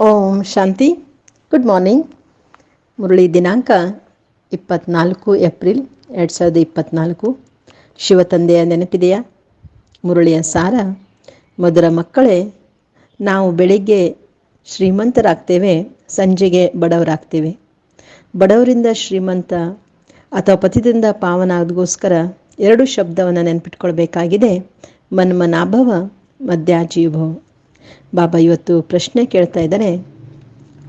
ಓಂ ಶಾಂತಿ. Good morning Murali ದಿನಾಂಕ ಇಪ್ಪತ್ನಾಲ್ಕು April ಎರಡು ಸಾವಿರದ ಇಪ್ಪತ್ನಾಲ್ಕು. ಶಿವತಂದೆಯ ನೆನಪಿದೆಯಾ? ಮುರಳಿಯ ಸಾರ, ಮಧುರ ಮಕ್ಕಳೇ, ನಾವು ಬೆಳಿಗ್ಗೆ ಶ್ರೀಮಂತರಾಗ್ತೇವೆ, ಸಂಜೆಗೆ ಬಡವರಾಗ್ತೇವೆ. ಬಡವರಿಂದ ಶ್ರೀಮಂತ ಅಥವಾ ಪತಿದಿಂದ ಪಾವನ ಆಗೋಸ್ಕರ ಎರಡು ಶಬ್ದವನ್ನು ನೆನಪಿಟ್ಕೊಳ್ಬೇಕಾಗಿದೆ. ಮನ್ಮನಾಭವ ಮಧ್ಯಾಜೀಭವ ಬಾಬಾ ಇವತ್ತು ಪ್ರಶ್ನೆ ಕೇಳ್ತಾ ಇದ್ದಾರೆ.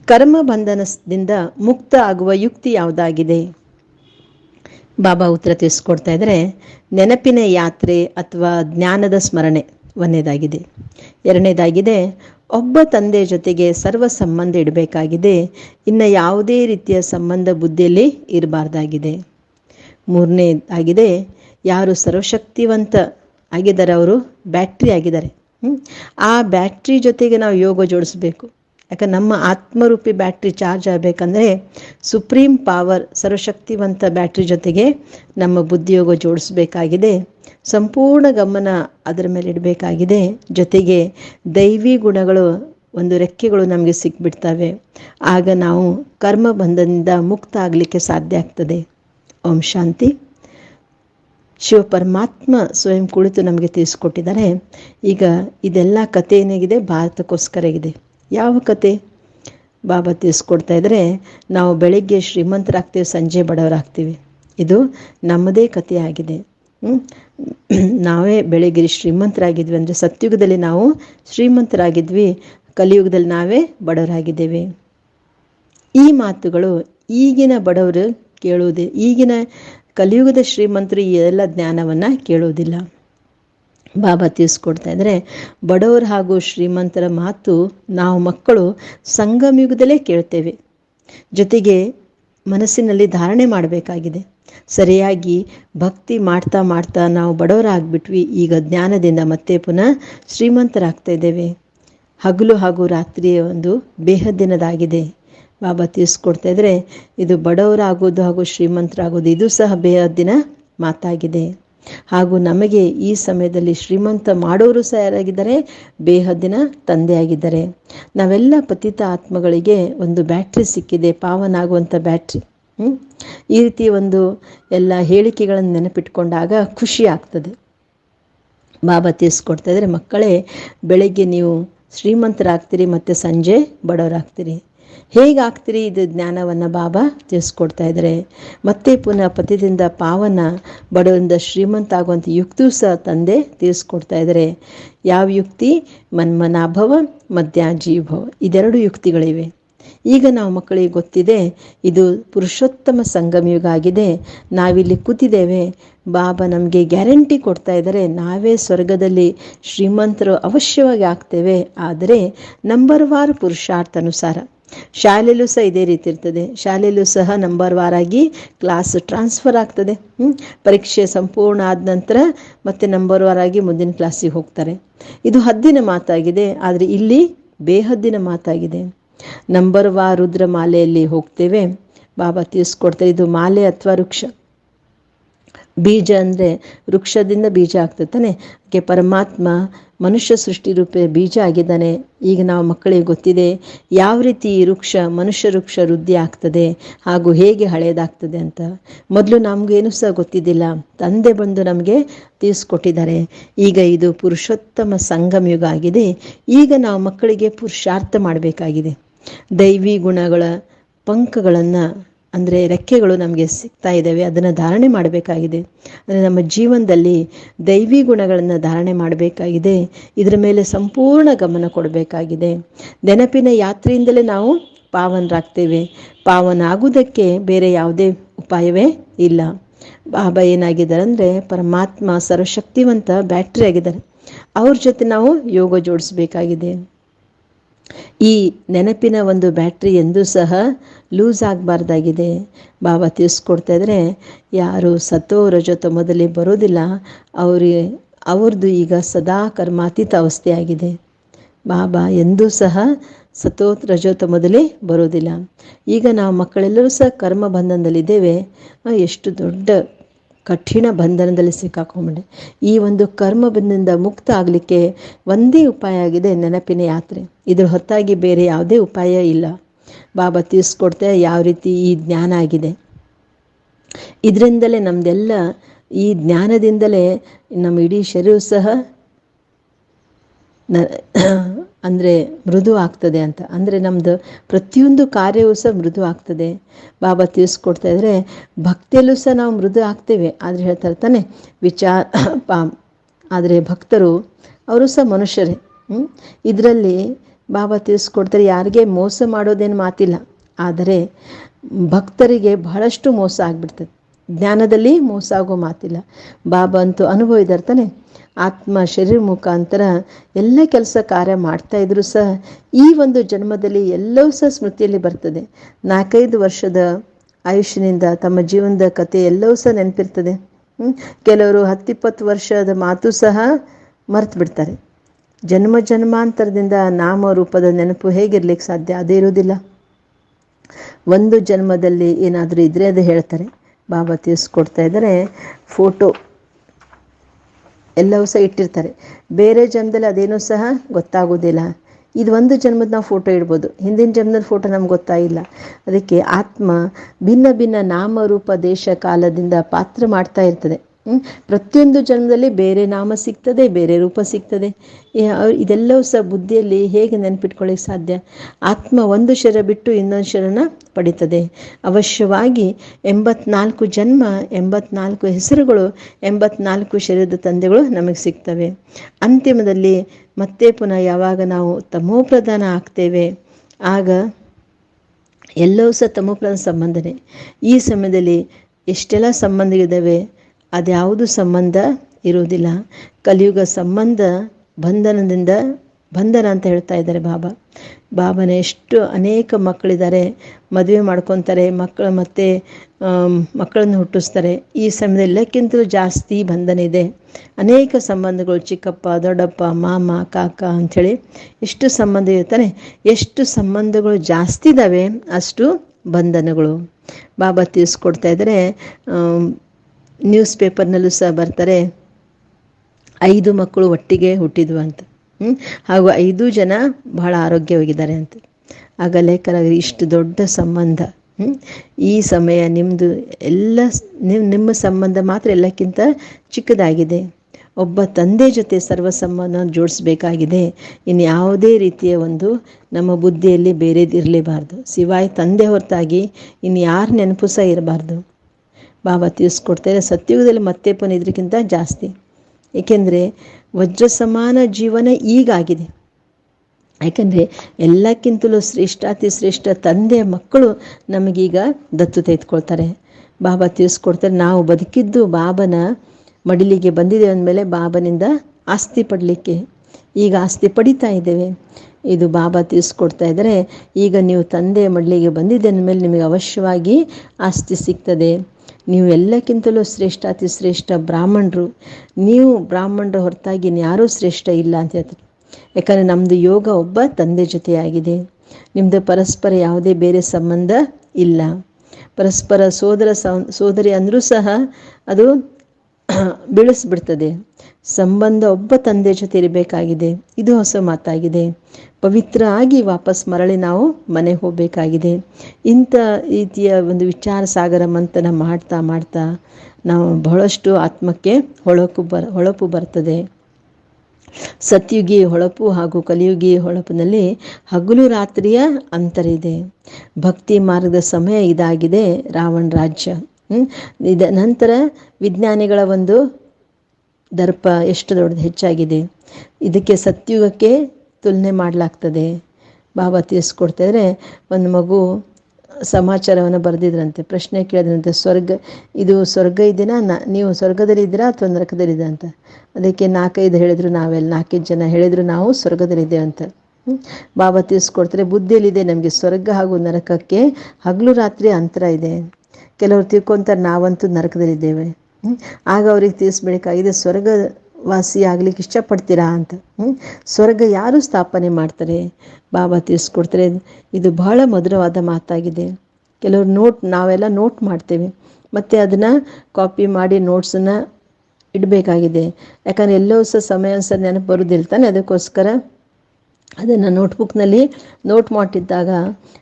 ಕರ್ಮ ಬಂಧನದಿಂದ ಮುಕ್ತ ಆಗುವ ಯುಕ್ತಿ ಯಾವುದಾಗಿದೆ? ಬಾಬಾ ಉತ್ತರ ತಿಳಿಸ್ಕೊಡ್ತಾ ಇದ್ದಾರೆ. ನೆನಪಿನ ಯಾತ್ರೆ ಅಥವಾ ಜ್ಞಾನದ ಸ್ಮರಣೆ ಒಂದನೇದಾಗಿದೆ ಎರಡನೇದಾಗಿದೆ, ಒಬ್ಬ ತಂದೆ ಜೊತೆಗೆ ಸರ್ವ ಸಂಬಂಧ ಇಡಬೇಕಾಗಿದೆ. ಇನ್ನು ಯಾವುದೇ ರೀತಿಯ ಸಂಬಂಧ ಬುದ್ಧಿಯಲ್ಲಿ ಇರಬಾರ್ದಾಗಿದೆ. ಮೂರನೇದಾಗಿದೆ, ಯಾರು ಸರ್ವಶಕ್ತಿವಂತ ಆಗಿದ್ದಾರೆ ಅವರು ಬ್ಯಾಟ್ರಿ ಆಗಿದ್ದಾರೆ? ಆ ಬ್ಯಾಟ್ರಿ ಜೊತೆಗೆ ನಾವು ಯೋಗ ಜೋಡಿಸ್ಬೇಕು. ಯಾಕಂದ್ರೆ ನಮ್ಮ ಆತ್ಮರೂಪಿ ಬ್ಯಾಟ್ರಿ ಚಾರ್ಜ್ ಆಗಬೇಕಂದ್ರೆ ಸುಪ್ರೀಂ ಪವರ್, ಸರ್ವಶಕ್ತಿವಂತ ಬ್ಯಾಟ್ರಿ ಜೊತೆಗೆ ನಮ್ಮ ಬುದ್ಧಿಯೋಗ ಜೋಡಿಸ್ಬೇಕಾಗಿದೆ. ಸಂಪೂರ್ಣ ಗಮನ ಅದರ ಮೇಲೆ ಇಡಬೇಕಾಗಿದೆ. ಜೊತೆಗೆ ದೈವಿ ಗುಣಗಳು, ಒಂದು ರೆಕ್ಕೆಗಳು ನಮಗೆ ಸಿಕ್ಬಿಡ್ತವೆ. ಆಗ ನಾವು ಕರ್ಮ ಬಂಧನದಿಂದ ಮುಕ್ತ ಆಗಲಿಕ್ಕೆ ಸಾಧ್ಯ ಆಗ್ತದೆ. ಓಂ ಶಾಂತಿ. ಶಿವ ಪರಮಾತ್ಮ ಸ್ವಯಂ ಕುಳಿತು ನಮಗೆ ತಿಳಿಸ್ಕೊಟ್ಟಿದ್ದಾರೆ ಈಗ ಇದೆಲ್ಲ ಕತೆ ಏನಾಗಿದೆ? ಭಾರತಕ್ಕೋಸ್ಕರ ಇದೆ. ಯಾವ ಕತೆ? ಬಾಬಾ ತಿಳಿಸ್ಕೊಡ್ತಾ ಇದ್ದರೆ, ನಾವು ಬೆಳಿಗ್ಗೆ ಶ್ರೀಮಂತರಾಗ್ತೀವಿ, ಸಂಜೆ ಬಡವರಾಗ್ತೀವಿ. ಇದು ನಮ್ಮದೇ ಕಥೆಯಾಗಿದೆ ನಾವೇ ಬೆಳಿಗ್ಗೆ ಶ್ರೀಮಂತರಾಗಿದ್ವಿ ಅಂದರೆ ಸತ್ಯುಗದಲ್ಲಿ ನಾವು ಶ್ರೀಮಂತರಾಗಿದ್ವಿ, ಕಲಿಯುಗದಲ್ಲಿ ನಾವೇ ಬಡವರಾಗಿದ್ದೇವೆ. ಈ ಮಾತುಗಳು ಈಗಿನ ಬಡವರು ಕೇಳುವುದೇ, ಈಗಿನ ಕಲಿಯುಗದ ಶ್ರೀಮಂತರು ಈ ಎಲ್ಲ ಜ್ಞಾನವನ್ನು ಕೇಳೋದಿಲ್ಲ ಬಾಬಾ ತಿಳಿಸ್ಕೊಡ್ತಾ ಇದ್ದಾರೆ, ಬಡವರು ಹಾಗೂ ಶ್ರೀಮಂತರ ಮಾತು ನಾವು ಮಕ್ಕಳು ಸಂಗಮಯುಗದಲ್ಲೇ ಕೇಳ್ತೇವೆ. ಜೊತೆಗೆ ಮನಸ್ಸಿನಲ್ಲಿ ಧಾರಣೆ ಮಾಡಬೇಕಾಗಿದೆ. ಸರಿಯಾಗಿ ಭಕ್ತಿ ಮಾಡ್ತಾ ಮಾಡ್ತಾ ನಾವು ಬಡವರಾಗ್ಬಿಟ್ವಿ, ಈಗ ಜ್ಞಾನದಿಂದ ಮತ್ತೆ ಪುನಃ ಶ್ರೀಮಂತರಾಗ್ತಾ ಇದ್ದೇವೆ. ಹಗಲು ಹಾಗೂ ರಾತ್ರಿಯ ಒಂದು ಬೇಹದ್ದಿನದಾಗಿದೆ ಬಾಬಾ ತಿಳಿಸ್ಕೊಡ್ತಾ ಇದ್ರೆ ಇದು ಬಡವರಾಗೋದು ಹಾಗೂ ಶ್ರೀಮಂತರಾಗೋದು ಇದು ಸಹ ಬೇಹದ್ದಿನ ಮಾತಾಗಿದೆ. ಹಾಗೂ ನಮಗೆ ಈ ಸಮಯದಲ್ಲಿ ಶ್ರೀಮಂತ ಮಾಡೋರು ಸಹ ಯಾರಾಗಿದ್ದಾರೆ? ಬೇಹದ್ದಿನ ತಂದೆಯಾಗಿದ್ದಾರೆ. ನಾವೆಲ್ಲ ಪತಿತ ಆತ್ಮಗಳಿಗೆ ಒಂದು ಬ್ಯಾಟ್ರಿ ಸಿಕ್ಕಿದೆ ಪಾವನಾಗುವಂಥ ಬ್ಯಾಟ್ರಿ? ಈ ರೀತಿ ಒಂದು ಎಲ್ಲ ಹೇಳಿಕೆಗಳನ್ನು ನೆನಪಿಟ್ಕೊಂಡಾಗ ಖುಷಿ ಆಗ್ತದೆ. ಬಾಬಾ ತಿಳಿಸ್ಕೊಡ್ತಾ ಇದ್ರೆ ಮಕ್ಕಳೇ, ಬೆಳಗ್ಗೆ ನೀವು ಶ್ರೀಮಂತರಾಗ್ತೀರಿ ಮತ್ತು ಸಂಜೆ ಬಡವರಾಗ್ತೀರಿ. ಹೇಗಾಗ್ತೀರಿ ಇದು ಜ್ಞಾನವನ್ನು ಬಾಬಾ ತಿಳಿಸ್ಕೊಡ್ತಾ ಇದ್ದಾರೆ. ಮತ್ತೆ ಪುನಃ ಪತಿದಿಂದ ಪಾವನ ಬಡವರಿಂದ ಶ್ರೀಮಂತ ಆಗುವಂಥ ಯುಕ್ತಿಯೂ ಸಹ ತಂದೆ ತಿಳಿಸ್ಕೊಡ್ತಾ ಇದ್ದಾರೆ. ಯಾವ ಯುಕ್ತಿ? ಮನ್ಮನಾಭವ ಮಧ್ಯಾಜೀಭವ ಇದೆರಡು ಯುಕ್ತಿಗಳಿವೆ. ಈಗ ನಾವು ಮಕ್ಕಳಿಗೆ ಗೊತ್ತಿದೆ, ಇದು ಪುರುಷೋತ್ತಮ ಸಂಗಮ ಯುಗ ಆಗಿದೆ ನಾವಿಲ್ಲಿ ಕೂತಿದ್ದೇವೆ. ಬಾಬಾ ನಮಗೆ ಗ್ಯಾರಂಟಿ ಕೊಡ್ತಾ ಇದ್ದಾರೆ, ನಾವೇ ಸ್ವರ್ಗದಲ್ಲಿ ಶ್ರೀಮಂತರು ಅವಶ್ಯವಾಗಿ ಆಗ್ತೇವೆ. ಆದರೆ ನಂಬರ್ ವಾರ್ ಪುರುಷಾರ್ಥಾನುಸಾರ. ಶಾಲೆಯಲ್ಲೂ ಸಹ ಇದೇ ರೀತಿ ಇರ್ತದೆ. ಶಾಲೆಯಲ್ಲೂ ಸಹ ನಂಬರ್ ವಾರಾಗಿ ಕ್ಲಾಸ್ ಟ್ರಾನ್ಸ್ಫರ್ ಆಗ್ತದೆ? ಪರೀಕ್ಷೆ ಸಂಪೂರ್ಣ ಆದ ನಂತರ ಮತ್ತೆ ನಂಬರ್ ವಾರಾಗಿ ಮುಂದಿನ ಕ್ಲಾಸಿಗೆ ಹೋಗ್ತಾರೆ. ಇದು ಹದ್ದಿನ ಮಾತಾಗಿದೆ, ಆದರೆ ಇಲ್ಲಿ ಬೇಹದ್ದಿನ ಮಾತಾಗಿದೆ. ನಂಬರ್ ವಾ ರುದ್ರ ಮಾಲೆಯಲ್ಲಿ ಹೋಗ್ತೇವೆ. ಬಾಬಾ ತಿಳಿಸ್ಕೊಡ್ತಾರೆ ಇದು ಮಾಲೆ ಅಥವಾ ವೃಕ್ಷ. ಬೀಜ ಅಂದರೆ ವೃಕ್ಷದಿಂದ ಬೀಜ ಆಗ್ತದೆ ತಾನೆ. ಅದಕ್ಕೆ ಪರಮಾತ್ಮ ಮನುಷ್ಯ ಸೃಷ್ಟಿ ರೂಪೇ ಬೀಜ ಆಗಿದ್ದಾನೆ. ಈಗ ನಾವು ಮಕ್ಕಳಿಗೆ ಗೊತ್ತಿದೆ ಯಾವ ರೀತಿ ಈ ವೃಕ್ಷ ಮನುಷ್ಯ ವೃಕ್ಷ ವೃದ್ಧಿ ಆಗ್ತದೆ ಹಾಗೂ ಹೇಗೆ ಹಳೆಯದಾಗ್ತದೆ ಅಂತ. ಮೊದಲು ನಮಗೇನು ಸಹ ಗೊತ್ತಿದ್ದಿಲ್ಲ. ತಂದೆ ಬಂದು ನಮಗೆ ತಿಳಿಸ್ಕೊಟ್ಟಿದ್ದಾರೆ ಈಗ ಇದು ಪುರುಷೋತ್ತಮ ಸಂಗಮ ಯುಗ ಆಗಿದೆ. ಈಗ ನಾವು ಮಕ್ಕಳಿಗೆ ಪುರುಷಾರ್ಥ ಮಾಡಬೇಕಾಗಿದೆ. ದೈವಿ ಗುಣಗಳ ಪಂಕಗಳನ್ನು, ಅಂದರೆ ರೆಕ್ಕೆಗಳು ನಮಗೆ ಸಿಗ್ತಾ ಇದ್ದಾವೆ, ಅದನ್ನು ಧಾರಣೆ ಮಾಡಬೇಕಾಗಿದೆ. ಅಂದರೆ ನಮ್ಮ ಜೀವನದಲ್ಲಿ ದೈವಿ ಗುಣಗಳನ್ನು ಧಾರಣೆ ಮಾಡಬೇಕಾಗಿದೆ. ಇದರ ಮೇಲೆ ಸಂಪೂರ್ಣ ಗಮನ ಕೊಡಬೇಕಾಗಿದೆ. ನೆನಪಿನ ಯಾತ್ರೆಯಿಂದಲೇ ನಾವು ಪಾವನರಾಗ್ತೇವೆ. ಪಾವನ ಆಗುವುದಕ್ಕೆ ಬೇರೆ ಯಾವುದೇ ಉಪಾಯವೇ ಇಲ್ಲ. ಬಾಬಾ ಏನಾಗಿದ್ದಾರೆ ಅಂದರೆ ಪರಮಾತ್ಮ ಸರ್ವಶಕ್ತಿವಂತ ಬ್ಯಾಟ್ರಿ ಆಗಿದ್ದಾರೆ. ಅವ್ರ ಜೊತೆ ನಾವು ಯೋಗ ಜೋಡಿಸ್ಬೇಕಾಗಿದೆ. ಈ ನೆನಪಿನ ಒಂದು ಬ್ಯಾಟ್ರಿ ಎಂದೂ ಸಹ ಲೂಸ್ ಆಗಬಾರ್ದಾಗಿದೆ. ಬಾಬಾ ತಿಳಿಸ್ಕೊಡ್ತಾ ಇದ್ರೆ, ಯಾರು ಸತೋ ಜೊತೆ ಮೊದಲೇ ಬರೋದಿಲ್ಲ. ಅವರಿಗೆ ಅವ್ರದ್ದು ಈಗ ಸದಾ ಕರ್ಮಾತೀತ ಅವಸ್ಥೆಯಾಗಿದೆ. ಬಾಬಾ ಎಂದೂ ಸಹ ಸತೋ ರಜೋತ ಮೊದಲೇ ಬರೋದಿಲ್ಲ. ಈಗ ನಾವು ಮಕ್ಕಳೆಲ್ಲರೂ ಸಹ ಕರ್ಮ ಬಂಧನದಲ್ಲಿದ್ದೇವೆ. ಎಷ್ಟು ದೊಡ್ಡ ಕಠಿಣ ಬಂಧನದಲ್ಲಿ ಸಿಕ್ಕಾಕೊಂಡ್ಬಿಟ್ಟೆ. ಈ ಒಂದು ಕರ್ಮ ಬಂಧನದಿಂದ ಮುಕ್ತ ಆಗಲಿಕ್ಕೆ ಒಂದೇ ಉಪಾಯ ಆಗಿದೆ ನೆನಪಿನ ಯಾತ್ರೆ. ಇದ್ರ ಹೊತ್ತಾಗಿ ಬೇರೆ ಯಾವುದೇ ಉಪಾಯ ಇಲ್ಲ. ಬಾಬಾ ತಿಳಿಸ್ಕೊಡ್ತೆ ಯಾವ ರೀತಿ ಈ ಜ್ಞಾನ ಆಗಿದೆ. ಇದರಿಂದಲೇ ನಮ್ಮದೆಲ್ಲ ಈ ಜ್ಞಾನದಿಂದಲೇ ನಮ್ಮ ಇಡೀ ಶರೀರ ಸಹ ಅಂದರೆ ಮೃದು ಆಗ್ತದೆ ಅಂತ. ಅಂದರೆ ನಮ್ಮದು ಪ್ರತಿಯೊಂದು ಕಾರ್ಯವೂ ಸಹ ಮೃದು ಆಗ್ತದೆ. ಬಾಬಾ ತಿಳಿಸ್ಕೊಡ್ತಾ ಇದ್ರೆ ಭಕ್ತಿಯಲ್ಲೂ ಸಹ ನಾವು ಮೃದು ಆಗ್ತೇವೆ. ಆದರೆ ಹೇಳ್ತಾರೆ ತಾನೆ, ವಿಚಾರ ಪಾ ಆದರೆ ಭಕ್ತರು, ಅವರು ಸಹ ಮನುಷ್ಯರೇ. ಇದರಲ್ಲಿ ಬಾಬಾ ತಿಳಿಸ್ಕೊಡ್ತಾರೆ, ಯಾರಿಗೆ ಮೋಸ ಮಾಡೋದೇನು ಮಾತಿಲ್ಲ. ಆದರೆ ಭಕ್ತರಿಗೆ ಬಹಳಷ್ಟು ಮೋಸ ಆಗಿಬಿಡ್ತದೆ. ಜ್ಞಾನದಲ್ಲಿ ಮೋಸ ಆಗೋ ಮಾತಿಲ್ಲ. ಬಾಬಾ ಅಂತೂ ಅನುಭವ ಇದರ್ತಾನೆ ಆತ್ಮ ಶರೀರ ಮುಖಾಂತರ ಎಲ್ಲ ಕೆಲಸ ಕಾರ್ಯ ಮಾಡ್ತಾ ಇದ್ರು ಸಹ ಈ ಒಂದು ಜನ್ಮದಲ್ಲಿ ಎಲ್ಲವೂ ಸಹ ಸ್ಮೃತಿಯಲ್ಲಿ ಬರ್ತದೆ. ನಾಲ್ಕೈದು ವರ್ಷದ ಆಯುಷ್ಯನಿಂದ ತಮ್ಮ ಜೀವನದ ಕಥೆ ಎಲ್ಲವೂ ಸಹ ನೆನಪಿರ್ತದೆ? ಕೆಲವರು ಹತ್ತಿಪ್ಪತ್ತು ವರ್ಷದ ಮಾತು ಸಹ ಮರೆತು ಬಿಡ್ತಾರೆ. ಜನ್ಮ ಜನ್ಮಾಂತರದಿಂದ ನಾಮ ರೂಪದ ನೆನಪು ಹೇಗಿರ್ಲಿಕ್ಕೆ ಸಾಧ್ಯ? ಅದೇ ಇರೋದಿಲ್ಲ ಒಂದು ಜನ್ಮದಲ್ಲಿ ಏನಾದರೂ ಇದ್ರೆ ಅದು ಹೇಳ್ತಾರೆ. ಬಾಬಾ ತಿಳಿಸ್ಕೊಡ್ತಾ ಇದ್ದಾರೆ. ಫೋಟೋ ಎಲ್ಲವೂ ಸಹ ಇಟ್ಟಿರ್ತಾರೆ. ಬೇರೆ ಜನ್ಮದಲ್ಲಿ ಅದೇನೂ ಸಹ ಗೊತ್ತಾಗೋದಿಲ್ಲ. ಇದು ಒಂದು ಜನ್ಮದ ನಾವು ಫೋಟೋ ಇಡ್ಬೋದು. ಹಿಂದಿನ ಜನ್ಮದ ಫೋಟೋ ನಮ್ಗೆ ಗೊತ್ತಾಗಿಲ್ಲ ಅದಕ್ಕೆ ಆತ್ಮ ಭಿನ್ನ ಭಿನ್ನ ನಾಮರೂಪ ದೇಶ ಕಾಲದಿಂದ ಪಾತ್ರ ಮಾಡ್ತಾ ಇರ್ತದೆ? ಪ್ರತಿಯೊಂದು ಜನ್ಮದಲ್ಲಿ ಬೇರೆ ನಾಮ ಸಿಗ್ತದೆ, ಬೇರೆ ರೂಪ ಸಿಗ್ತದೆ. ಇದೆಲ್ಲವೂ ಸಹ ಬುದ್ಧಿಯಲ್ಲಿ ಹೇಗೆ ನೆನಪಿಟ್ಕೊಳ್ಳಿಕ್ಕೆ ಸಾಧ್ಯ? ಆತ್ಮ ಒಂದು ಶರ ಬಿಟ್ಟು ಇನ್ನೊಂದು ಶರನ ಪಡಿತದೆ. ಅವಶ್ಯವಾಗಿ ಎಂಬತ್ನಾಲ್ಕು ಜನ್ಮ, ಎಂಬತ್ನಾಲ್ಕು ಹೆಸರುಗಳು, ಎಂಬತ್ನಾಲ್ಕು ಶರೀರದ ತಂದೆಗಳು ನಮಗೆ ಸಿಗ್ತವೆ. ಅಂತಿಮದಲ್ಲಿ ಮತ್ತೆ ಪುನಃ ಯಾವಾಗ ನಾವು ತಮೋಪ್ರಧಾನ ಆಗ್ತೇವೆ? ಆಗ ಎಲ್ಲವೂ ಸಹ ತಮೋಪ್ರಧಾನ ಸಂಬಂಧನೇ. ಈ ಸಮಯದಲ್ಲಿ ಎಷ್ಟೆಲ್ಲ ಸಂಬಂಧಗಳಿದ್ದಾವೆ? ಅದ್ಯಾವುದು ಸಂಬಂಧ ಇರುವುದಿಲ್ಲ. ಕಲಿಯುಗ ಸಂಬಂಧ ಬಂಧನದಿಂದ ಬಂಧನ ಅಂತ ಹೇಳ್ತಾ ಇದ್ದಾರೆ ಬಾಬಾ. ಬಾಬನ ಎಷ್ಟು ಅನೇಕ ಮಕ್ಕಳಿದ್ದಾರೆ. ಮದುವೆ ಮಾಡ್ಕೊತಾರೆ, ಮಕ್ಕಳು ಮತ್ತೆ ಮಕ್ಕಳನ್ನು ಹುಟ್ಟಿಸ್ತಾರೆ. ಈ ಸಮಯದಲ್ಲಿ ಎಲ್ಲಕ್ಕಿಂತಲೂ ಜಾಸ್ತಿ ಬಂಧನ ಇದೆ. ಅನೇಕ ಸಂಬಂಧಗಳು, ಚಿಕ್ಕಪ್ಪ, ದೊಡ್ಡಪ್ಪ, ಮಾಮ, ಕಾಕ ಅಂಥೇಳಿ ಎಷ್ಟು ಸಂಬಂಧ ಇರ್ತಾನೆ, ಎಷ್ಟು ಸಂಬಂಧಗಳು ಜಾಸ್ತಿ ಇದ್ದಾವೆ ಅಷ್ಟು ಬಂಧನಗಳು. ಬಾಬಾ ತಿಳಿಸ್ಕೊಡ್ತಾ ಇದ್ದಾರೆ ನ್ಯೂಸ್ ಪೇಪರ್ನಲ್ಲೂ ಸಹ ಬರ್ತಾರೆ. ಐದು ಮಕ್ಕಳು ಒಟ್ಟಿಗೆ ಹುಟ್ಟಿದ್ವು ಅಂತ? ಹಾಗೂ ಐದು ಜನ ಬಹಳ ಆರೋಗ್ಯವಾಗಿದ್ದಾರೆ ಅಂತ. ಆಗ ಲೇಖರಾಗಿ ಇಷ್ಟು ದೊಡ್ಡ ಸಂಬಂಧ? ಈ ಸಮಯ ನಿಮ್ಮದು ಎಲ್ಲ ನಿಮ್ಮ ಸಂಬಂಧ ಮಾತ್ರ ಎಲ್ಲಕ್ಕಿಂತ ಚಿಕ್ಕದಾಗಿದೆ. ಒಬ್ಬ ತಂದೆ ಜೊತೆ ಸರ್ವ ಸಂಬಂಧ ಜೋಡಿಸ್ಬೇಕಾಗಿದೆ. ಇನ್ನು ಯಾವುದೇ ರೀತಿಯ ಒಂದು ನಮ್ಮ ಬುದ್ಧಿಯಲ್ಲಿ ಬೇರೆದಿರಲೇಬಾರ್ದು. ಸಿವಾಯ್ ತಂದೆ ಹೊರತಾಗಿ ಇನ್ನು ಯಾರ ನೆನಪು ಸಹ ಇರಬಾರ್ದು. ಬಾಬಾ ತಿಳಿಸ್ಕೊಡ್ತಾರೆ ಸತ್ಯುಗದಲ್ಲಿ ಮತ್ತೆ ಪುನಃ ಇದಕ್ಕಿಂತ ಜಾಸ್ತಿ. ಏಕೆಂದರೆ ವಜ್ರ ಸಮಾನ ಜೀವನ ಈಗಾಗಿದೆ. ಯಾಕೆಂದರೆ ಎಲ್ಲಕ್ಕಿಂತಲೂ ಶ್ರೇಷ್ಠಾತಿ ಶ್ರೇಷ್ಠ ತಂದೆ ಮಕ್ಕಳು ನಮಗೀಗ ದತ್ತು ತೆಗೆದುಕೊಳ್ತಾರೆ. ಬಾಬಾ ತಿಳಿಸ್ಕೊಡ್ತಾರೆ ನಾವು ಬದುಕಿದ್ದು ಬಾಬನ ಮಡಿಲಿಗೆ ಬಂದಿದೆ ಅಂದಮೇಲೆ ಬಾಬನಿಂದ ಆಸ್ತಿ ಪಡಲಿಕ್ಕೆ ಈಗ ಆಸ್ತಿ ಪಡಿತಾ ಇದ್ದೇವೆ. ಇದು ಬಾಬಾ ತಿಳಿಸ್ಕೊಡ್ತಾ ಇದ್ದಾರೆ. ಈಗ ನೀವು ತಂದೆ ಮಡಲಿಗೆ ಬಂದಿದೆ ಅಂದಮೇಲೆ ನಿಮಗೆ ಅವಶ್ಯವಾಗಿ ಆಸ್ತಿ ಸಿಗ್ತದೆ. ನೀವು ಎಲ್ಲಕ್ಕಿಂತಲೂ ಶ್ರೇಷ್ಠಾತಿ ಶ್ರೇಷ್ಠ ಬ್ರಾಹ್ಮಣರು. ನೀವು ಬ್ರಾಹ್ಮಣರ ಹೊರತಾಗಿ ಯಾರೂ ಶ್ರೇಷ್ಠ ಇಲ್ಲ ಅಂತ ಹೇಳ್ತಾರೆ. ಯಾಕಂದರೆ ನಮ್ಮದು ಯೋಗ ಒಬ್ಬ ತಂದೆ ಜೊತೆಯಾಗಿದೆ. ನಿಮ್ಮದು ಪರಸ್ಪರ ಯಾವುದೇ ಬೇರೆ ಸಂಬಂಧ ಇಲ್ಲ. ಪರಸ್ಪರ ಸೋದರ ಸೋದರಿ ಅಂದರೂ ಸಹ ಅದು ಬೀಳಿಸ್ಬಿಡ್ತದೆ. ಸಂಬಂಧ ಒಬ್ಬ ತಂದೆ ಜೊತೆ ಇರಬೇಕಾಗಿದೆ. ಇದು ಹೊಸ ಮಾತಾಗಿದೆ. ಪವಿತ್ರ ಆಗಿ ವಾಪಸ್ ಮರಳಿ ನಾವು ಮನೆಗೆ ಹೋಗಬೇಕಾಗಿದೆ. ಇಂಥ ರೀತಿಯ ಒಂದು ವಿಚಾರ ಸಾಗರ ಮಂಥನ ಮಾಡ್ತಾ ಮಾಡ್ತಾ ನಾವು ಬಹಳಷ್ಟು ಆತ್ಮಕ್ಕೆ ಹೊಳಪು ಬರ್, ಹೊಳಪು ಬರ್ತದೆ. ಸತ್ಯುಗಿ ಹೊಳಪು ಹಾಗೂ ಕಲಿಯುಗಿ ಹೊಳಪಿನಲ್ಲಿ ಹಗಲು ರಾತ್ರಿಯ ಅಂತರ ಇದೆ. ಭಕ್ತಿ ಮಾರ್ಗದ ಸಮಯ ಇದಾಗಿದೆ ರಾವಣ ರಾಜ್ಯ? ಇದ ನಂತರ ವಿಜ್ಞಾನಿಗಳ ಒಂದು ದರ್ಪ ಎಷ್ಟು ದೊಡ್ಡದು ಹೆಚ್ಚಾಗಿದೆ. ಇದಕ್ಕೆ ಸತ್ಯುಗಕ್ಕೆ ತುಲನೆ ಮಾಡಲಾಗ್ತದೆ. ಬಾಬಾ ತಿಳಿಸ್ಕೊಡ್ತಾಯಿದ್ರೆ ಒಂದು ಮಗು ಸಮಾಚಾರವನ್ನು ಬರೆದಿದ್ರಂತೆ. ಪ್ರಶ್ನೆ ಕೇಳಿದ್ರಂತೆ, ಸ್ವರ್ಗ, ಇದು ಸ್ವರ್ಗ ಇದೆಯಾ ನಾ, ನೀವು ಸ್ವರ್ಗದಲ್ಲಿದ್ದೀರಾ ಅಥವಾ ನರಕದಲ್ಲಿದ್ದೀರಾ ಅಂತ. ಅದಕ್ಕೆ ನಾಲ್ಕೈದು ಹೇಳಿದ್ರು ನಾವೆಲ್ಲ, ನಾಲ್ಕೈದು ಜನ ಹೇಳಿದ್ರು ನಾವು ಸ್ವರ್ಗದಲ್ಲಿದ್ದೇವೆ ಅಂತ? ಬಾಬಾ ತಿಳಿಸ್ಕೊಡ್ತಾರೆ ಬುದ್ಧಿಯಲ್ಲಿದೆ ನಮಗೆ ಸ್ವರ್ಗ ಹಾಗೂ ನರಕಕ್ಕೆ ಹಗಲು ರಾತ್ರಿ ಅಂತರ ಇದೆ. ಕೆಲವರು ತಿಳ್ಕೊತಾರೆ ನಾವಂತೂ ನರಕದಲ್ಲಿದ್ದೇವೆ? ಆಗ ಅವ್ರಿಗೆ ತಿಳಿಸ್ಬೇಕಾಗಿದೆ ಸ್ವರ್ಗ ವಾಸಿ ಆಗ್ಲಿಕ್ಕೆ ಇಷ್ಟಪಡ್ತೀರಾ ಅಂತ? ಸ್ವರ್ಗ ಯಾರು ಸ್ಥಾಪನೆ ಮಾಡ್ತಾರೆ? ಬಾಬಾ ತಿಳಿಸ್ಕೊಡ್ತಾರೆ. ಇದು ಬಹಳ ಮಧುರವಾದ ಮಾತಾಗಿದೆ. ಕೆಲವರು ನೋಟ್, ನಾವೆಲ್ಲ ನೋಟ್ ಮಾಡ್ತೇವೆ. ಮತ್ತು ಅದನ್ನು ಕಾಪಿ ಮಾಡಿ ನೋಟ್ಸನ್ನು ಇಡಬೇಕಾಗಿದೆ. ಯಾಕಂದ್ರೆ ಎಲ್ಲೋ ಸಹ ಸಮಯ ಸಹ ನೆನಪು ಬರುದಿಲ್ಲ ತಾನೆ ಅದಕ್ಕೋಸ್ಕರ. ಅದನ್ನು ನೋಟ್ಬುಕ್ನಲ್ಲಿ ನೋಟ್ ಮಾಡಿದ್ದಾಗ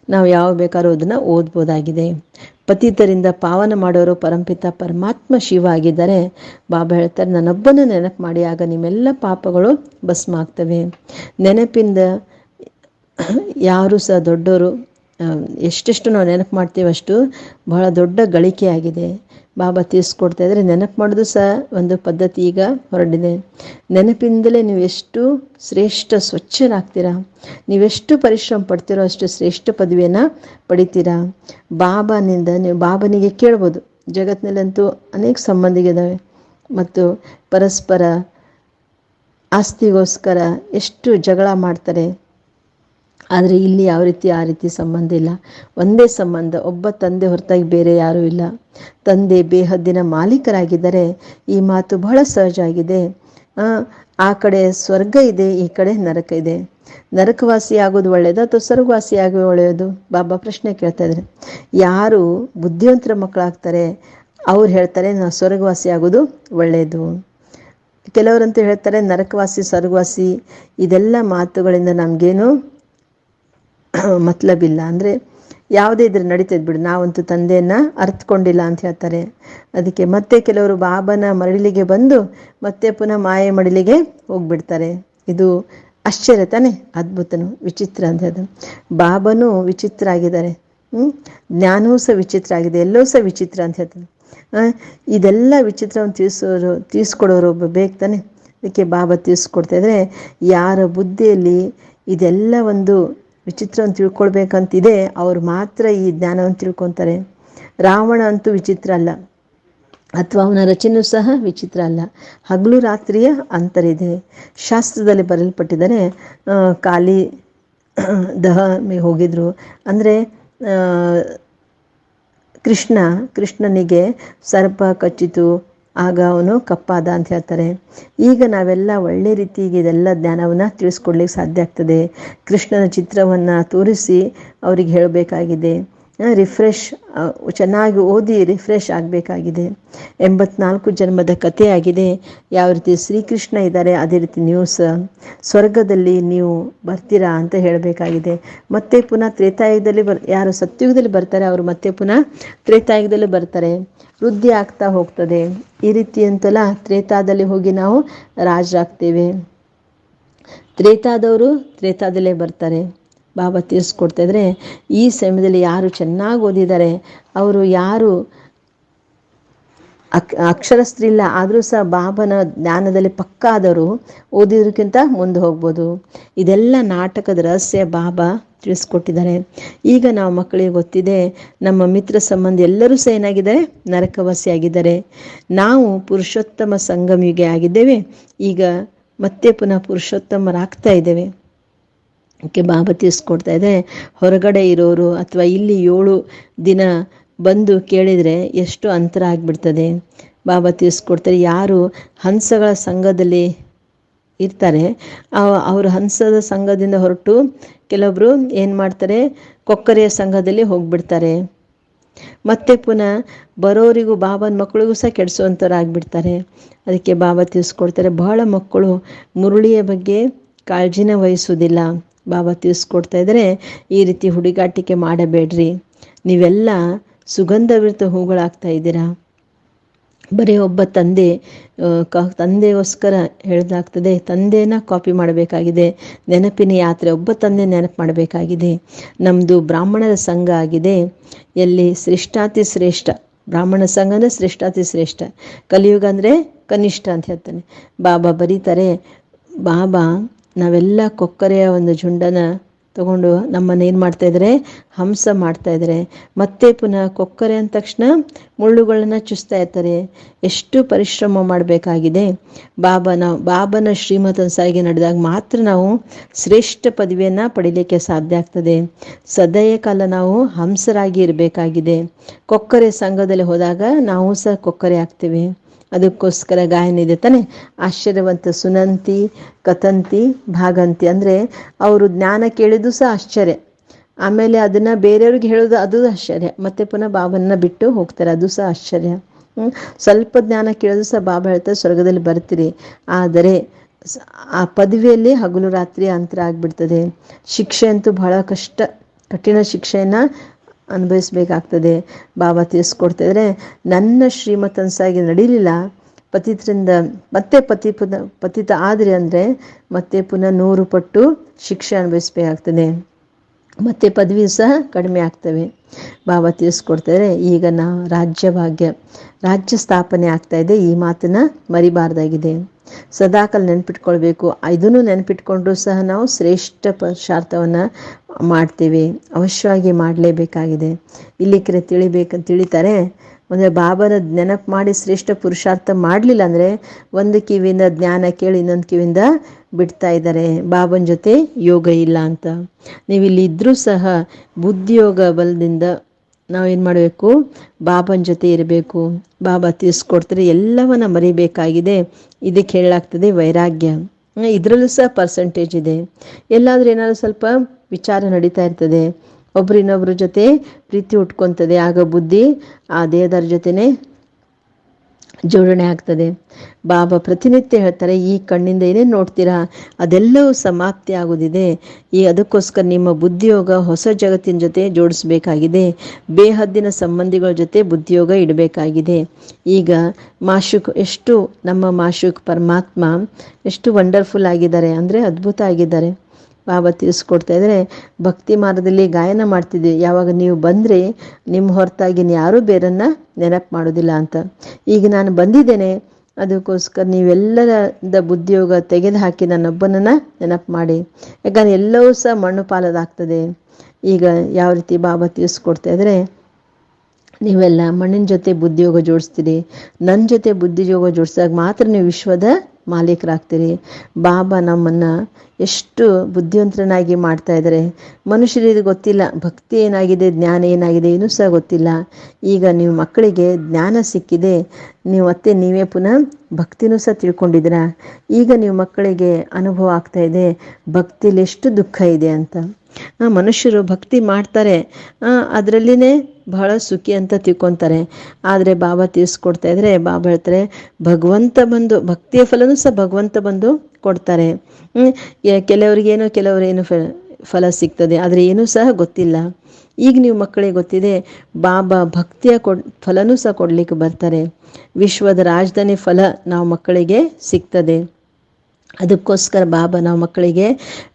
ನಾವು ಯಾವ ಬೇಕಾದ್ರೂ ಅದನ್ನು ಓದ್ಬೋದಾಗಿದೆ. ಪತಿತರಿಂದ ಪಾವನ ಮಾಡೋರು ಪರಂಪಿತ ಪರಮಾತ್ಮ ಶಿವ ಆಗಿದ್ದಾರೆ ಬಾಬಾ ಹೇಳ್ತಾರೆ, ನನ್ನೊಬ್ಬನ ನೆನಪು ಮಾಡಿ, ಆಗ ನಿಮ್ಮೆಲ್ಲ ಪಾಪಗಳು ಭಸ್ಮ ಆಗ್ತವೆ ನೆನಪಿಂದ ಯಾರು ಸಹ ದೊಡ್ಡವರು ಎಷ್ಟೆಷ್ಟು ನಾವು ನೆನಪು ಮಾಡ್ತೀವಿ ಅಷ್ಟು ಬಹಳ ದೊಡ್ಡ ಗಳಿಕೆ ಆಗಿದೆ. ಬಾಬಾ ತಿಳಿಸ್ಕೊಡ್ತಾ ಇದ್ದಾರೆ ನೆನಪು ಮಾಡೋದು ಸಹ ಒಂದು ಪದ್ಧತಿ ಈಗ ಹೊರಡಿದೆ. ನೆನಪಿಂದಲೇ ನೀವು ಎಷ್ಟು ಶ್ರೇಷ್ಠ ಸ್ವಚ್ಛರಾಗ್ತೀರಾ? ನೀವೆಷ್ಟು ಪರಿಶ್ರಮ ಪಡ್ತೀರೋ ಅಷ್ಟು ಶ್ರೇಷ್ಠ ಪದವಿಯನ್ನು ಪಡಿತೀರಾ? ಬಾಬಾನಿಂದ ನೀವು ಬಾಬನಿಗೆ ಕೇಳ್ಬೋದು. ಜಗತ್ತಿನಲ್ಲಂತೂ ಅನೇಕ ಸಂಬಂಧಿಗಿದ್ದಾವೆ ಮತ್ತು ಪರಸ್ಪರ ಆಸ್ತಿಗೋಸ್ಕರ ಎಷ್ಟು ಜಗಳ ಮಾಡ್ತಾರೆ. ಆದರೆ ಇಲ್ಲಿ ಯಾವ ರೀತಿ ಆ ರೀತಿ ಸಂಬಂಧ ಇಲ್ಲ. ಒಂದೇ ಸಂಬಂಧ ಒಬ್ಬ ತಂದೆ ಹೊರತಾಗಿ ಬೇರೆ ಯಾರೂ ಇಲ್ಲ. ತಂದೆ ಬೇಹದ್ದಿನ ಮಾಲೀಕರಾಗಿದ್ದರೆ ಈ ಮಾತು ಬಹಳ ಸಹಜ ಆಗಿದೆ. ಆ, ಕಡೆ ಸ್ವರ್ಗ ಇದೆ ಈ ಕಡೆ ನರಕ ಇದೆ. ನರಕವಾಸಿ ಆಗೋದು ಒಳ್ಳೆಯದು ಅಥವಾ ಸ್ವರ್ಗವಾಸಿ ಆಗೋದು ಒಳ್ಳೆಯದು ಬಾಬಾ ಪ್ರಶ್ನೆ ಕೇಳ್ತಾ ಇದ್ದಾರೆ. ಯಾರು ಬುದ್ಧಿವಂತರ ಮಕ್ಕಳಾಗ್ತಾರೆ ಅವ್ರು ಹೇಳ್ತಾರೆ ನಾವು ಸ್ವರ್ಗವಾಸಿ ಆಗೋದು ಒಳ್ಳೆಯದು ಕೆಲವರಂತೂ ಹೇಳ್ತಾರೆ ನರಕವಾಸಿ ಸ್ವರ್ಗವಾಸಿ ಇದೆಲ್ಲ ಮಾತುಗಳಿಂದ ನಮಗೇನು ಮತ್ಲಬಿಲ್ಲ. ಅಂದರೆ ಯಾವುದೇ ಇದ್ರೆ ನಡೀತದೆ ಬಿಡು ನಾವಂತೂ ತಂದೆಯನ್ನು ಅರ್ಥಕೊಂಡಿಲ್ಲ ಅಂತ ಹೇಳ್ತಾರೆ. ಅದಕ್ಕೆ ಮತ್ತೆ ಕೆಲವರು ಬಾಬನ ಮರಳಿಗೆ ಬಂದು ಮತ್ತೆ ಪುನಃ ಮಾಯೆ ಮಡಿಲಿಗೆ ಹೋಗ್ಬಿಡ್ತಾರೆ. ಇದು ಆಶ್ಚರ್ಯ ತಾನೆ ಅದ್ಭುತನು ವಿಚಿತ್ರ ಅಂತ ಹೇಳ್ತಾರೆ ಬಾಬನು ವಿಚಿತ್ರ ಆಗಿದ್ದಾರೆ. ಹ್ಞೂ ಜ್ಞಾನವೂ ಸಹ ವಿಚಿತ್ರ ಆಗಿದೆ ಎಲ್ಲವೂ ಸಹ ವಿಚಿತ್ರ ಅಂತ ಹೇಳ್ತಾರೆ ಆ, ಇದೆಲ್ಲ ವಿಚಿತ್ರವನ್ನು ತಿಳಿಸೋರು ತಿಳಿಸ್ಕೊಡೋರು ಒಬ್ಬ ಬೇಕು ತಾನೆ. ಅದಕ್ಕೆ ಬಾಬಾ ತಿಳಿಸ್ಕೊಡ್ತಾ ಇದ್ರೆ ಯಾರ ಬುದ್ಧಿಯಲ್ಲಿ ಇದೆಲ್ಲ ಒಂದು ವಿಚಿತ್ರವನ್ನು ತಿಳ್ಕೊಳ್ಬೇಕಂತಿದೆ, ಅವ್ರು ಮಾತ್ರ ಈ ಜ್ಞಾನವನ್ನು ತಿಳ್ಕೊತಾರೆ. ರಾವಣ ಅಂತೂ ವಿಚಿತ್ರ ಅಲ್ಲ, ಅಥವಾ ಅವನ ರಚನೆಯೂ ಸಹ ವಿಚಿತ್ರ ಅಲ್ಲ. ಹಗಲು ರಾತ್ರಿಯ ಅಂತರಿದೆ ಶಾಸ್ತ್ರದಲ್ಲಿ ಬರಲ್ಪಟ್ಟಿದ್ದಾರೆ ಖಾಲಿ ದಹ ಹೋಗಿದ್ರು. ಅಂದರೆ ಕೃಷ್ಣ, ಕೃಷ್ಣನಿಗೆ ಸರ್ಪ ಕಚ್ಚಿತು ಆಗ ಅವನು ಕಪ್ಪಾದ ಅಂತ ಹೇಳ್ತಾರೆ. ಈಗ ನಾವೆಲ್ಲ ಒಳ್ಳೆ ರೀತಿಗೆ ಇದೆಲ್ಲ ಜ್ಞಾನವನ್ನು ತಿಳಿಸ್ಕೊಡ್ಲಿಕ್ಕೆ ಸಾಧ್ಯ ಆಗ್ತದೆ. ಕೃಷ್ಣನ ಚಿತ್ರವನ್ನು ತೋರಿಸಿ ಅವರಿಗೆ ಹೇಳಬೇಕಾಗಿದೆ. ರಿಫ್ರೆಶ್ ಚೆನ್ನಾಗಿ ಓದಿ ರಿಫ್ರೆಶ್ ಆಗಬೇಕಾಗಿದೆ. ಎಂಬತ್ನಾಲ್ಕು ಜನ್ಮದ ಕಥೆಯಾಗಿದೆ. ಯಾವ ರೀತಿ ಶ್ರೀಕೃಷ್ಣ ಇದ್ದಾರೆ, ಅದೇ ರೀತಿ ನ್ಯೂಸ್ ಸ್ವರ್ಗದಲ್ಲಿ ನೀವು ಬರ್ತೀರಾ ಅಂತ ಹೇಳಬೇಕಾಗಿದೆ. ಮತ್ತೆ ಪುನಃ ತ್ರೇತಾಯುಗದಲ್ಲಿ ಬರ್, ಯಾರು ಸತ್ಯುಗದಲ್ಲಿ ಬರ್ತಾರೆ, ಅವರು ಮತ್ತೆ ಪುನಃ ತ್ರೇತಾಯುಗದಲ್ಲಿ ಬರ್ತಾರೆ. ವೃದ್ಧಿ ಆಗ್ತಾ ಹೋಗ್ತದೆ. ಈ ರೀತಿ ಅಂತೆಲ್ಲ ತ್ರೇತಾದಲ್ಲಿ ಹೋಗಿ ನಾವು ರಾಜರಾಗ್ತೇವೆ. ತ್ರೇತಾದವರು ತ್ರೇತಾದಲ್ಲೇ ಬರ್ತಾರೆ. ಬಾಬಾ ತಿಳಿಸ್ಕೊಡ್ತಾ ಇದ್ರೆ ಈ ಸಮಯದಲ್ಲಿ ಯಾರು ಚೆನ್ನಾಗಿ ಓದಿದ್ದಾರೆ, ಅವರು ಯಾರು ಅಕ್ ಅಕ್ಷರಸ್ಥರಿಲ್ಲ ಆದರೂ ಸಹ ಬಾಬನ ಜ್ಞಾನದಲ್ಲಿ ಪಕ್ಕ ಆದವರು ಓದಿದ್ರಕ್ಕಿಂತ ಮುಂದೆ ಹೋಗ್ಬೋದು. ಇದೆಲ್ಲ ನಾಟಕದ ರಹಸ್ಯ ಬಾಬಾ ತಿಳಿಸ್ಕೊಟ್ಟಿದ್ದಾರೆ. ಈಗ ನಾವು ಮಕ್ಕಳಿಗೆ ಗೊತ್ತಿದೆ, ನಮ್ಮ ಮಿತ್ರ ಸಂಬಂಧಿ ಎಲ್ಲರೂ ಸಹ ಏನಾಗಿದ್ದಾರೆ? ನರಕವಾಸಿ ಆಗಿದ್ದಾರೆ. ನಾವು ಪುರುಷೋತ್ತಮ ಸಂಗಮಿಗೆ ಆಗಿದ್ದೇವೆ. ಈಗ ಮತ್ತೆ ಪುನಃ ಪುರುಷೋತ್ತಮರಾಗ್ತಾ ಇದ್ದೇವೆ. ಅದಕ್ಕೆ ಬಾಬಾ ತಿಳಿಸ್ಕೊಡ್ತಾ ಇದೆ ಹೊರಗಡೆ ಇರೋರು ಅಥವಾ ಇಲ್ಲಿ ಏಳು ದಿನ ಬಂದು ಕೇಳಿದರೆ ಎಷ್ಟು ಅಂತರ ಆಗಿಬಿಡ್ತದೆ? ಬಾಬಾ ತಿಳಿಸ್ಕೊಡ್ತಾರೆ ಯಾರು ಹಂಸಗಳ ಸಂಘದಲ್ಲಿ ಇರ್ತಾರೆ ಅವರು ಹಂಸದ ಸಂಘದಿಂದ ಹೊರಟು ಕೆಲವೊಬ್ಬರು ಏನು ಮಾಡ್ತಾರೆ? ಕೊಕ್ಕರೆಯ ಸಂಘದಲ್ಲಿ ಹೋಗ್ಬಿಡ್ತಾರೆ. ಮತ್ತೆ ಪುನಃ ಬರೋರಿಗೂ ಬಾಬನ ಮಕ್ಕಳಿಗೂ ಸಹ ಕೆಡಿಸುವಂಥವ್ರಾಗ್ಬಿಡ್ತಾರೆ ಅದಕ್ಕೆ ಬಾಬಾ ತಿಳಿಸ್ಕೊಡ್ತಾರೆ ಬಹಳ ಮಕ್ಕಳು ಮುರುಳಿಯ ಬಗ್ಗೆ ಕಾಳಜಿನ ವಹಿಸುವುದಿಲ್ಲ. ಬಾಬಾ ತಿಳಿಸ್ಕೊಡ್ತಾ ಇದ್ದಾರೆ ಈ ರೀತಿ ಹುಡುಗಾಟಿಕೆ ಮಾಡಬೇಡ್ರಿ. ನೀವೆಲ್ಲ ಸುಗಂಧವಿರ್ತ ಹೂಗಳಾಗ್ತಾ ಇದ್ದೀರಾ? ಬರೀ ಒಬ್ಬ ತಂದೆ ಕ, ತಂದೆಗೋಸ್ಕರ ಹೇಳ್ದಾಗ್ತದೆ, ತಂದೆನ ಕಾಪಿ ಮಾಡಬೇಕಾಗಿದೆ, ನೆನಪಿನ ಯಾತ್ರೆ, ಒಬ್ಬ ತಂದೆ ನೆನಪು ಮಾಡಬೇಕಾಗಿದೆ. ನಮ್ಮದು ಬ್ರಾಹ್ಮಣರ ಸಂಘ ಆಗಿದೆ, ಎಲ್ಲಿ ಶ್ರೇಷ್ಠಾತಿ ಶ್ರೇಷ್ಠ, ಬ್ರಾಹ್ಮಣ ಸಂಘ ಅಂದರೆ ಶ್ರೇಷ್ಠಾತಿ ಶ್ರೇಷ್ಠ, ಕಲಿಯುಗ ಅಂದರೆ ಕನಿಷ್ಠ ಅಂತ ಹೇಳ್ತಾನೆ. ಬಾಬಾ ಬರೀತಾರೆ, ಬಾಬಾ ನಾವೆಲ್ಲ ಕೊಕ್ಕರೆಯ ಒಂದು ಜುಂಡನ ತಗೊಂಡು ನಮ್ಮನ್ನು ಏನು ಇದ್ರೆ? ಹಂಸ ಮಾಡ್ತಾ ಇದ್ರೆ. ಮತ್ತೆ ಪುನಃ ಕೊಕ್ಕರೆ ಅಂದ ತಕ್ಷಣ ಮುಳ್ಳುಗಳನ್ನು ಚುಸ್ತಾ ಇರ್ತಾರೆ. ಎಷ್ಟು ಪರಿಶ್ರಮ ಮಾಡಬೇಕಾಗಿದೆ. ಬಾಬಾ ನಾವು, ಬಾಬನ ಶ್ರೀಮತನುಸಾರಿಗೆ ನಡೆದಾಗ ಮಾತ್ರ ನಾವು ಶ್ರೇಷ್ಠ ಪದವಿಯನ್ನು ಪಡೀಲಿಕ್ಕೆ ಸಾಧ್ಯ ಆಗ್ತದೆ. ಸದಯ ಕಾಲ ನಾವು ಹಂಸರಾಗಿ ಇರಬೇಕಾಗಿದೆ. ಕೊಕ್ಕರೆ ಸಂಘದಲ್ಲಿ ಹೋದಾಗ ನಾವು ಸಹ ಕೊಕ್ಕರೆ ಆಗ್ತೀವಿ. ಅದಕ್ಕೋಸ್ಕರ ಗಾಯನ ಇದೆ ತಾನೆ. ಆಶ್ಚರ್ಯವಂತ ಸುನಂತಿ, ಕಥಂತಿ, ಭಾಗಂತಿ. ಅಂದರೆ ಅವರು ಜ್ಞಾನ ಕೇಳಿದ್ದು ಸಹ ಆಶ್ಚರ್ಯ. ಆಮೇಲೆ ಅದನ್ನು ಬೇರೆಯವ್ರಿಗೆ ಹೇಳೋದು ಅದು ಆಶ್ಚರ್ಯ. ಮತ್ತೆ ಪುನಃ ಬಾಬನ್ನ ಬಿಟ್ಟು ಹೋಗ್ತಾರೆ, ಅದು ಸಹ ಆಶ್ಚರ್ಯ. ಸ್ವಲ್ಪ ಜ್ಞಾನ ಕೇಳೋದು ಸಹ ಬಾಬಾ ಹೇಳ್ತಾರೆ, ಸ್ವರ್ಗದಲ್ಲಿ ಬರ್ತೀರಿ. ಆದರೆ ಆ ಪದವಿಯಲ್ಲಿ ಹಗಲು ರಾತ್ರಿ ಅಂತರ ಆಗ್ಬಿಡ್ತದೆ. ಶಿಕ್ಷೆ ಅಂತೂ ಬಹಳ ಕಷ್ಟ. ಕಠಿಣ ಶಿಕ್ಷೆಯನ್ನು ಅನುಭವಿಸ್ಬೇಕಾಗ್ತದೆ. ಬಾಬಾ ತಿಳಿಸ್ಕೊಡ್ತಿದ್ರೆ, ನನ್ನ ನನ್ನ ಶ್ರೀಮತನ್ಸಾಗಿ ನಡೀಲಿಲ್ಲ. ಪತಿತರಿಂದ, ಮತ್ತೆ ಪತಿ ಪುನಃ, ಪತಿತ ಆದರೆ ಅಂದರೆ, ಮತ್ತೆ ಪುನಃ ನೂರು ಪಟ್ಟು ಶಿಕ್ಷೆ ಅನುಭವಿಸ್ಬೇಕಾಗ್ತದೆ. ಮತ್ತೆ ಪದವಿ ಸಹ ಕಡಿಮೆ ಆಗ್ತವೆ. ಬಾಬಾ ತಿಳಿಸ್ಕೊಡ್ತಾರೆ ಈಗ ನಾ ರಾಜ್ಯಭಾಗ್ಯ, ರಾಜ್ಯ ಸ್ಥಾಪನೆ ಆಗ್ತಾ ಇದೆ. ಈ ಮಾತನ್ನ ಮರಿಬಾರ್ದಾಗಿದೆ. ಸದಾಕಾಲ ನೆನ್ಪಿಟ್ಕೊಳ್ಬೇಕು. ಇದನ್ನು ನೆನ್ಪಿಟ್ಕೊಂಡ್ರೂ ಸಹ ನಾವು ಶ್ರೇಷ್ಠ ಪುರುಷಾರ್ಥವನ್ನು ಮಾಡ್ತೀವಿ, ಅವಶ್ಯವಾಗಿ ಮಾಡಲೇಬೇಕಾಗಿದೆ. ಇಲ್ಲಿ ಕರೆ ತಿಳಿಬೇಕು, ತಿಳಿತಾರೆ, ಅಂದರೆ ಬಾಬನ ನೆನಪು ಮಾಡಿ ಶ್ರೇಷ್ಠ ಪುರುಷಾರ್ಥ ಮಾಡಲಿಲ್ಲ ಅಂದರೆ ಒಂದು ಕಿವಿಯಿಂದ ಜ್ಞಾನ ಕೇಳಿ ಇನ್ನೊಂದು ಕಿವಿಯಿಂದ ಬಿಡ್ತಾ ಇದ್ದಾರೆ. ಬಾಬನ ಜೊತೆ ಯೋಗ ಇಲ್ಲ ಅಂತ. ನೀವು ಇಲ್ಲಿ ಇದ್ದರೂ ಸಹ ಬುದ್ಧಿಯೋಗ ಬಲದಿಂದ ನಾವೇನು ಮಾಡಬೇಕು? ಬಾಬನ ಜೊತೆ ಇರಬೇಕು. ಬಾಬಾ ತಿಳಿಸ್ಕೊಡ್ತಾರೆ, ಎಲ್ಲವನ್ನ ಮರಿಬೇಕಾಗಿದೆ. ಇದಕ್ಕೆ ಹೇಳಲಾಗ್ತದೆ ವೈರಾಗ್ಯ. ಇದರಲ್ಲೂ ಸಹ ಪರ್ಸೆಂಟೇಜ್ ಇದೆ. ಎಲ್ಲಾದರೂ ಏನಾದರೂ ಸ್ವಲ್ಪ ವಿಚಾರ ನಡೀತಾ ಇರ್ತದೆ. ಒಬ್ರು ಇನ್ನೊಬ್ರ ಜೊತೆ ಪ್ರೀತಿ ಉಟ್ಕೊತದೆ ಆಗ ಬುದ್ಧಿ ಆ ದೇಹದವ್ರ ಜೊತೆನೆ ಜೋಡಣೆ ಆಗ್ತದೆ. ಬಾಬಾ ಪ್ರತಿನಿತ್ಯ ಹೇಳ್ತಾರೆ, ಈ ಕಣ್ಣಿಂದ ಏನೇನು ನೋಡ್ತೀರಾ? ಅದೆಲ್ಲವೂ ಸಮಾಪ್ತಿ ಆಗೋದಿದೆ. ಈ ಅದಕ್ಕೋಸ್ಕರ ನಿಮ್ಮ ಬುದ್ಧಿಯೋಗ ಹೊಸ ಜಗತ್ತಿನ ಜೊತೆ ಜೋಡಿಸ್ಬೇಕಾಗಿದೆ. ಬೇಹದ್ದಿನ ಸಂಬಂಧಿಗಳ ಜೊತೆ ಬುದ್ಧಿಯೋಗ ಇಡಬೇಕಾಗಿದೆ. ಈಗ ಮಾಶುಕ್ ಎಷ್ಟು, ನಮ್ಮ ಮಾಶುಕ್ ಪರಮಾತ್ಮ ಎಷ್ಟು ವಂಡರ್ಫುಲ್ ಆಗಿದ್ದಾರೆ. ಅಂದರೆ ಅದ್ಭುತ ಆಗಿದ್ದಾರೆ. ಬಾಬಾ ತಿಳಿಸ್ಕೊಡ್ತಾ ಇದ್ದಾರೆ ಭಕ್ತಿ ಮಾರ್ಗದಲ್ಲಿ ಗಾಯನ ಮಾಡ್ತಿದ್ವಿ. ಯಾವಾಗ ನೀವು ಬಂದರೆ ನಿಮ್ಮ ಹೊರತಾಗಿ ಯಾರೂ ಬೇರನ್ನ ನೆನಪು ಮಾಡೋದಿಲ್ಲ ಅಂತ. ಈಗ ನಾನು ಬಂದಿದ್ದೇನೆ. ಅದಕ್ಕೋಸ್ಕರ ನೀವೆಲ್ಲರದ ಬುದ್ಧಿಯೋಗ ತೆಗೆದು ಹಾಕಿ ನನ್ನೊಬ್ಬನನ್ನ ನೆನಪು ಮಾಡಿ. ಯಾಕಂದ್ರೆ ಎಲ್ಲವೂ ಸಹ ಮಣ್ಣು ಪಾಲದಾಗ್ತದೆ. ಈಗ ಯಾವ ರೀತಿ ಬಾಬಾ ತಿಳಿಸ್ಕೊಡ್ತಾ ಇದ್ದಾರೆ ನೀವೆಲ್ಲ ಮಣ್ಣಿನ ಜೊತೆ ಬುದ್ಧಿಯೋಗ ಜೋಡಿಸ್ತೀರಿ. ನನ್ನ ಜೊತೆ ಬುದ್ಧಿಯೋಗ ಜೋಡಿಸಿದಾಗ ಮಾತ್ರ ನೀವು ವಿಶ್ವದ ಮಾಲೀಕರಾಗ್ತೀರಿ. ಬಾಬಾ ನಮ್ಮನ್ನು ಎಷ್ಟು ಬುದ್ಧಿವಂತರನ್ನಾಗಿ ಮಾಡ್ತಾ ಇದ್ದಾರೆ. ಮನುಷ್ಯರಿಗೆ ಗೊತ್ತಿಲ್ಲ, ಭಕ್ತಿ ಏನಾಗಿದೆ, ಜ್ಞಾನ ಏನಾಗಿದೆ ಏನೂ ಸಹ ಗೊತ್ತಿಲ್ಲ. ಈಗ ನೀವು ಮಕ್ಕಳಿಗೆ ಜ್ಞಾನ ಸಿಕ್ಕಿದೆ, ನೀವು ಮತ್ತೆ ನೀವೇ ಪುನಃ ಭಕ್ತಿನೂ ಸಹ ತಿಳ್ಕೊಂಡಿದ್ದೀರಾ. ಈಗ ನೀವು ಮಕ್ಕಳಿಗೆ ಅನುಭವ ಆಗ್ತಾ ಇದೆ, ಭಕ್ತಿಲಿ ಎಷ್ಟು ದುಃಖ ಇದೆ ಅಂತ. ಮನುಷ್ಯರು ಭಕ್ತಿ ಮಾಡ್ತಾರೆ. ಅದರಲ್ಲಿನೇ ಬಹಳ ಸುಖಿ ಅಂತ ತಿಳ್ಕೊತಾರೆ. ಆದರೆ ಬಾಬಾ ತಿಳಿಸ್ಕೊಡ್ತಾ ಇದ್ರೆ, ಬಾಬಾ ಹೇಳ್ತಾರೆ, ಭಗವಂತ ಬಂದು, ಭಕ್ತಿಯ ಫಲನೂ ಸಹ ಭಗವಂತ ಬಂದು ಕೊಡ್ತಾರೆ. ಕೆಲವರಿಗೇನೋ ಕೆಲವರೇನು ಫಲ ಫಲ ಸಿಗ್ತದೆ, ಆದರೆ ಏನೂ ಸಹ ಗೊತ್ತಿಲ್ಲ. ಈಗ ನೀವು ಮಕ್ಕಳಿಗೆ ಗೊತ್ತಿದೆ, ಬಾಬಾ ಭಕ್ತಿಯ ಕೊಡ್, ಫಲನೂ ಸಹ ಕೊಡ್ಲಿಕ್ಕೆ ಬರ್ತಾರೆ. ವಿಶ್ವದ ರಾಜಧಾನಿ ಫಲ ನಾವು ಮಕ್ಕಳಿಗೆ ಸಿಗ್ತದೆ. ಅದಕ್ಕೋಸ್ಕರ ಬಾಬಾ ನಾವು ಮಕ್ಕಳಿಗೆ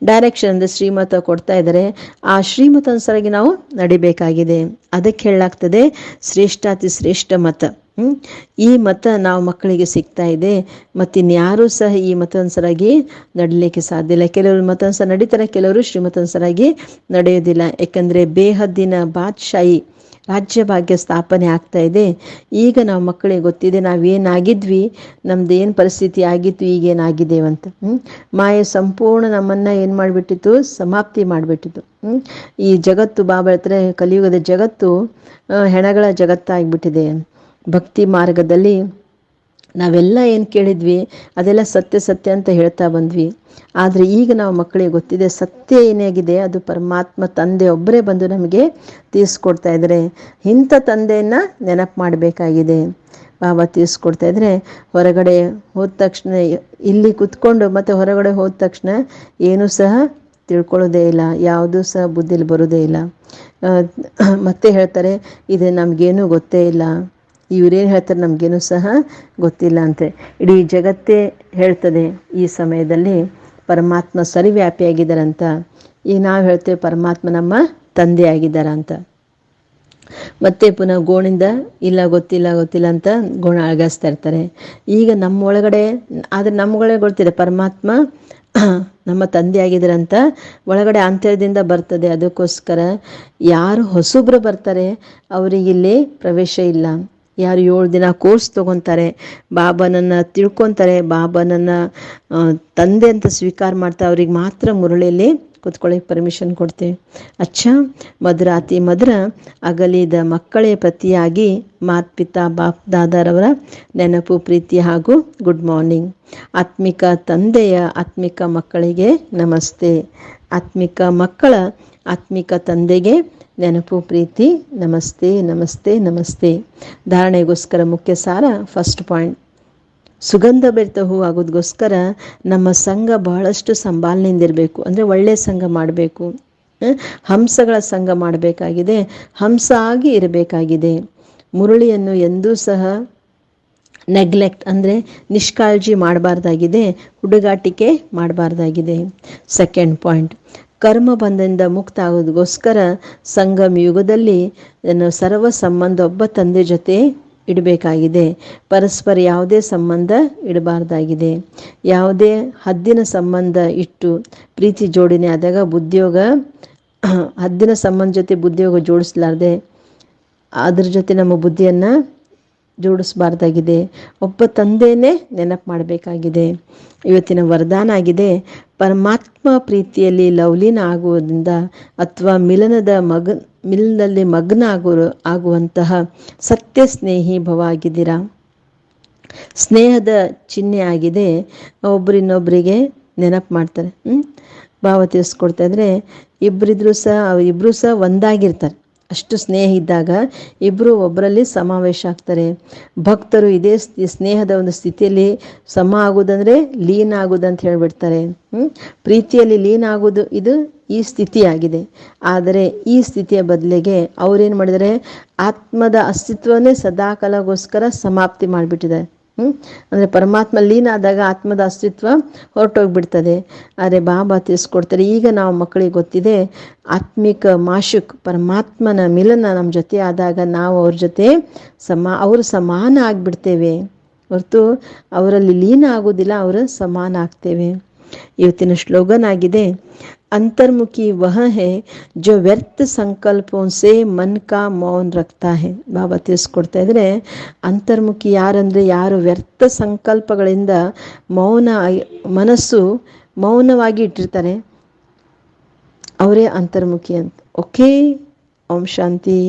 ಡೈರೆಕ್ಷನ್ ಅಂದರೆ ಶ್ರೀಮತ ಕೊಡ್ತಾ ಇದ್ದಾರೆ. ಆ ಶ್ರೀಮತ ಅನುಸಾರಾಗಿ ನಾವು ನಡಿಬೇಕಾಗಿದೆ. ಅದಕ್ಕೆ ಹೇಳಲಾಗ್ತದೆ, ಶ್ರೇಷ್ಠಾತಿ ಶ್ರೇಷ್ಠ ಮತ. ಈ ಮತ ನಾವು ಮಕ್ಕಳಿಗೆ ಸಿಗ್ತಾ ಇದೆ. ಮತ್ತಿನ್ಯಾರೂ ಸಹ ಈ ಮತಾನುಸಾರಾಗಿ ನಡಲಿಕ್ಕೆ ಸಾಧ್ಯ ಇಲ್ಲ. ಕೆಲವರು ಮತಾನುಸಾರ ನಡೀತಾರೆ, ಕೆಲವರು ಶ್ರೀಮತಾನುಸಾರಾಗಿ ನಡೆಯೋದಿಲ್ಲ ಯಾಕಂದರೆ ಬೇಹದ್ದಿನ ಬಾದ್ಶಾಹಿ ರಾಜ್ಯ ಭಾಗ್ಯ ಸ್ಥಾಪನೆ ಆಗ್ತಾ ಇದೆ. ಈಗ ನಾವು ಮಕ್ಕಳಿಗೆ ಗೊತ್ತಿದೆ ನಾವೇನಾಗಿದ್ವಿ ನಮ್ದು ಏನು ಪರಿಸ್ಥಿತಿ ಆಗಿತ್ತು, ಈಗೇನಾಗಿದೆ ಅಂತ? ಮಾಯೆ ಸಂಪೂರ್ಣ ನಮ್ಮನ್ನು ಏನು ಮಾಡಿಬಿಟ್ಟಿತ್ತು? ಸಮಾಪ್ತಿ ಮಾಡಿಬಿಟ್ಟಿತ್ತು. ಈ ಜಗತ್ತು ಬಾಬಾ ಹೇಳ್ತಾರೆ ಕಲಿಯುಗದ ಜಗತ್ತು ಹೆಣಗಳ ಜಗತ್ತಾಗಿಬಿಟ್ಟಿದೆ. ಭಕ್ತಿ ಮಾರ್ಗದಲ್ಲಿ ನಾವೆಲ್ಲ ಏನು ಕೇಳಿದ್ವಿ? ಅದೆಲ್ಲ ಸತ್ಯ ಸತ್ಯ ಅಂತ ಹೇಳ್ತಾ ಬಂದ್ವಿ. ಆದರೆ ಈಗ ನಾವು ಮಕ್ಕಳಿಗೆ ಗೊತ್ತಿದೆ, ಸತ್ಯ ಏನಾಗಿದೆ? ಅದು ಪರಮಾತ್ಮ ತಂದೆ ಒಬ್ಬರೇ ಬಂದು ನಮಗೆ ತೀರಿಸ್ಕೊಡ್ತಾ ಇದ್ದಾರೆ ಇಂಥ ತಂದೆಯನ್ನು ನೆನಪು ಮಾಡಬೇಕಾಗಿದೆ. ಬಾಬಾ ತೀರಿಸ್ಕೊಡ್ತಾ ಇದ್ರೆ, ಹೊರಗಡೆ ಹೋದ ತಕ್ಷಣ ಇಲ್ಲಿ ಕುತ್ಕೊಂಡು ಮತ್ತೆ ಹೊರಗಡೆ ಹೋದ ತಕ್ಷಣ ಏನೂ ಸಹ ತಿಳ್ಕೊಳ್ಳೋದೇ ಇಲ್ಲ, ಯಾವುದೂ ಸಹ ಬುದ್ಧಿಲಿ ಬರೋದೇ ಇಲ್ಲ. ಮತ್ತೆ ಹೇಳ್ತಾರೆ, ಇದು ನಮಗೇನು ಗೊತ್ತೇ ಇಲ್ಲ. ಇವರೇನು ಹೇಳ್ತಾರೆ, ನಮಗೇನು ಸಹ ಗೊತ್ತಿಲ್ಲ ಅಂತೆ. ಇಡೀ ಜಗತ್ತೇ ಹೇಳ್ತದೆ, ಈ ಸಮಯದಲ್ಲಿ ಪರಮಾತ್ಮ ಸರಿವ್ಯಾಪಿಯಾಗಿದ್ದಾರಂತ. ಈಗ ನಾವು ಹೇಳ್ತೇವೆ ಪರಮಾತ್ಮ ನಮ್ಮ ತಂದೆ ಆಗಿದ್ದಾರ ಅಂತ ಮತ್ತೆ ಪುನಃ ಗೋಣಿಂದ, ಇಲ್ಲ ಗೊತ್ತಿಲ್ಲ ಗೊತ್ತಿಲ್ಲ ಅಂತ ಗೋಣ ಅಳಗಾಸ್ತಾ ಇರ್ತಾರೆ. ಈಗ ನಮ್ಮೊಳಗಡೆ, ಆದರೆ ನಮ್ಮೊಳಗೆ ಗೊತ್ತಿದೆ, ಪರಮಾತ್ಮ ನಮ್ಮ ತಂದೆ ಆಗಿದ್ರಂತ ಒಳಗಡೆ ಅಂತ್ಯದಿಂದ ಬರ್ತದೆ, ಅದಕ್ಕೋಸ್ಕರ ಯಾರು ಹೊಸಬ್ರು ಬರ್ತಾರೆ, ಅವರಿಗೆ ಇಲ್ಲಿ ಪ್ರವೇಶ ಇಲ್ಲ. ಯಾರು ಏಳು ದಿನ ಕೋರ್ಸ್ ತೊಗೊತಾರೆ ಬಾಬನನ್ನ ತಿಳ್ಕೊತಾರೆ ಬಾಬನನ್ನ ತಂದೆ ಅಂತ ಸ್ವೀಕಾರ ಮಾಡ್ತಾ ಅವ್ರಿಗೆ ಮಾತ್ರ ಮುರಳಿಯಲ್ಲಿ ಕೂತ್ಕೊಳ್ಳಿಕ್ಕೆ ಪರ್ಮಿಷನ್ ಕೊಡ್ತೇವೆ ಅಚ್ಚ ಮಧುರ ಅತಿ ಮಧುರ ಅಗಲಿದ ಮಕ್ಕಳೇ ಪ್ರತಿಯಾಗಿ ಮಾತ್ಪಿತಾ ಬಾಪ್ ದಾದಾರವರ ನೆನಪು, ಪ್ರೀತಿ ಹಾಗೂ ಗುಡ್ ಮಾರ್ನಿಂಗ್ ಆತ್ಮಿಕ ತಂದೆಯ ಆತ್ಮಿಕ ಮಕ್ಕಳಿಗೆ ನಮಸ್ತೆ. ಆತ್ಮಿಕ ಮಕ್ಕಳ ಆತ್ಮಿಕ ತಂದೆಗೆ ನೆನಪು, ಪ್ರೀತಿ, ನಮಸ್ತೆ ನಮಸ್ತೆ ನಮಸ್ತೆ. ಧಾರಣೆಗೋಸ್ಕರ ಮುಖ್ಯ ಸಾರ ಫಸ್ಟ್ ಪಾಯಿಂಟ್ ಸುಗಂಧ ಬೆರೆತ ಹೂ ಆಗೋದಕ್ಕೋಸ್ಕರ ನಮ್ಮ ಸಂಘ ಬಹಳಷ್ಟು ಸಂಭಾಲನೆಯಿಂದ ಇರಬೇಕು ಅಂದರೆ ಒಳ್ಳೆಯ ಸಂಘ ಮಾಡಬೇಕು. ಹಂಸಗಳ ಸಂಘ ಮಾಡಬೇಕಾಗಿದೆ. ಹಂಸ ಆಗಿ ಇರಬೇಕಾಗಿದೆ. ಮುರುಳಿಯನ್ನು ಎಂದೂ ಸಹ ನೆಗ್ಲೆಕ್ಟ್ ಅಂದರೆ ನಿಷ್ಕಾಳಜಿ ಮಾಡಬಾರ್ದಾಗಿದೆ. ಹುಡುಗಾಟಿಕೆ ಮಾಡಬಾರ್ದಾಗಿದೆ. ಸೆಕೆಂಡ್ ಪಾಯಿಂಟ್ ಕರ್ಮ ಬಂಧನದಿಂದ ಮುಕ್ತ ಆಗೋದಕ್ಕೋಸ್ಕರ ಸಂಗಮ ಯುಗದಲ್ಲಿ ಸರ್ವ ಸಂಬಂಧ ಒಬ್ಬ ತಂದೆ ಜೊತೆ ಇಡಬೇಕಾಗಿದೆ. ಪರಸ್ಪರ ಯಾವುದೇ ಸಂಬಂಧ ಇಡಬಾರ್ದಾಗಿದೆ. ಯಾವುದೇ ಹದ್ದಿನ ಸಂಬಂಧ ಇಟ್ಟು ಪ್ರೀತಿ ಜೋಡಣೆ ಆದಾಗ ಬುದ್ಧಿಯೋಗ ಹದ್ದಿನ ಸಂಬಂಧ ಜೊತೆ ಬುದ್ಧಿಯೋಗ ಜೋಡಿಸ್ಲಾರ್ದೆ ಅದ್ರ ಜೊತೆ ನಮ್ಮ ಬುದ್ಧಿಯನ್ನು ಜೋಡಿಸಬಾರ್ದಾಗಿದೆ. ಒಬ್ಬ ತಂದೆಯೇ ನೆನಪು ಮಾಡಬೇಕಾಗಿದೆ. ಇವತ್ತಿನ ವರದಾನ ಆಗಿದೆ. ಪರಮಾತ್ಮ ಪ್ರೀತಿಯಲ್ಲಿ ಲವ್ಲೀನ ಆಗುವುದರಿಂದ ಅಥವಾ ಮಿಲನದ ಮಗ, ಮಿಲನದಲ್ಲಿ ಮಗ್ನ ಆಗೋ, ಆಗುವಂತಹ ಸತ್ಯ ಸ್ನೇಹಿ ಭವ ಆಗಿದ್ದೀರಾ? ಸ್ನೇಹದ ಚಿಹ್ನೆ ಆಗಿದೆ. ಒಬ್ಬರಿನ್ನೊಬ್ಬರಿಗೆ ನೆನಪು ಮಾಡ್ತಾರೆ. ಭಾವ ತಿಳಿಸ್ಕೊಡ್ತಾ ಇದ್ರೆ ಇಬ್ಬರಿದ್ರು ಸಹ ಇಬ್ಬರು ಸಹ ಒಂದಾಗಿರ್ತಾರೆ. ಅಷ್ಟು ಸ್ನೇಹ ಇದ್ದಾಗ ಇಬ್ಬರು ಒಬ್ಬರಲ್ಲಿ ಸಮಾವೇಶ ಆಗ್ತಾರೆ. ಭಕ್ತರು ಇದೇ ಸ್ನೇಹದ ಒಂದು ಸ್ಥಿತಿಯಲ್ಲಿ ಸಮ ಆಗೋದಂದ್ರೆ ಲೀನ ಆಗೋದು ಅಂತ ಹೇಳ್ಬಿಡ್ತಾರೆ? ಪ್ರೀತಿಯಲ್ಲಿ ಲೀನ ಆಗೋದು, ಇದು ಈ ಸ್ಥಿತಿಯಾಗಿದೆ. ಆದರೆ ಈ ಸ್ಥಿತಿಯ ಬದಲಿಗೆ ಅವ್ರೇನು ಮಾಡಿದರೆ ಆತ್ಮದ ಅಸ್ತಿತ್ವವನ್ನೇ ಸದಾಕಾಲಗೋಸ್ಕರ ಸಮಾಪ್ತಿ ಮಾಡಿಬಿಟ್ಟಿದ್ದಾರೆ. ಹ್ಞೂ ಅಂದರೆ ಪರಮಾತ್ಮ ಲೀನ ಆದಾಗ ಆತ್ಮದ ಅಸ್ತಿತ್ವ ಹೊರಟೋಗ್ಬಿಡ್ತದೆ. ಆದರೆ ಬಾಬಾ ತಿಳಿಸ್ಕೊಡ್ತಾರೆ, ಈಗ ನಾವು ಮಕ್ಕಳಿಗೆ ಗೊತ್ತಿದೆ, ಆತ್ಮಿಕ ಮಾಶುಕ್ ಪರಮಾತ್ಮನ ಮಿಲನ ನಮ್ಮ ಜೊತೆ ಆದಾಗ ನಾವು ಅವ್ರ ಜೊತೆ ಸಮ, ಅವರು ಸಮಾನ ಆಗಿಬಿಡ್ತೇವೆ. ಹೊರತು ಅವರಲ್ಲಿ ಲೀನ ಆಗೋದಿಲ್ಲ, ಅವರು ಸಮಾನ ಆಗ್ತೇವೆ. ಇವತ್ತಿನ ಸ್ಲೋಗನ್ ಆಗಿದೆ ಅಂತರ್ಮುಖಿ ವಹ ಹೇ ಜೋ ವ್ಯರ್ಥ ಸಂಕಲ್ಪೋं से मन का ಮೌನ್ ರಕ್ತಾ ಹೇ ಬಾಬಾ ತಿಳಿಸ್ಕೊಡ್ತಾ ಇದ್ರೆ ಅಂತರ್ಮುಖಿ ಯಾರಂದ್ರೆ ಯಾರು ವ್ಯರ್ಥ ಸಂಕಲ್ಪಗಳಿಂದ ಮೌನ ಆಗಿ- ಮನಸ್ಸು ಮೌನವಾಗಿ ಇಟ್ಟಿರ್ತಾರೆ ಅವರೇ ಅಂತರ್ಮುಖಿ ಅಂತ ಓಕೆ ಓಂ ಶಾಂತಿ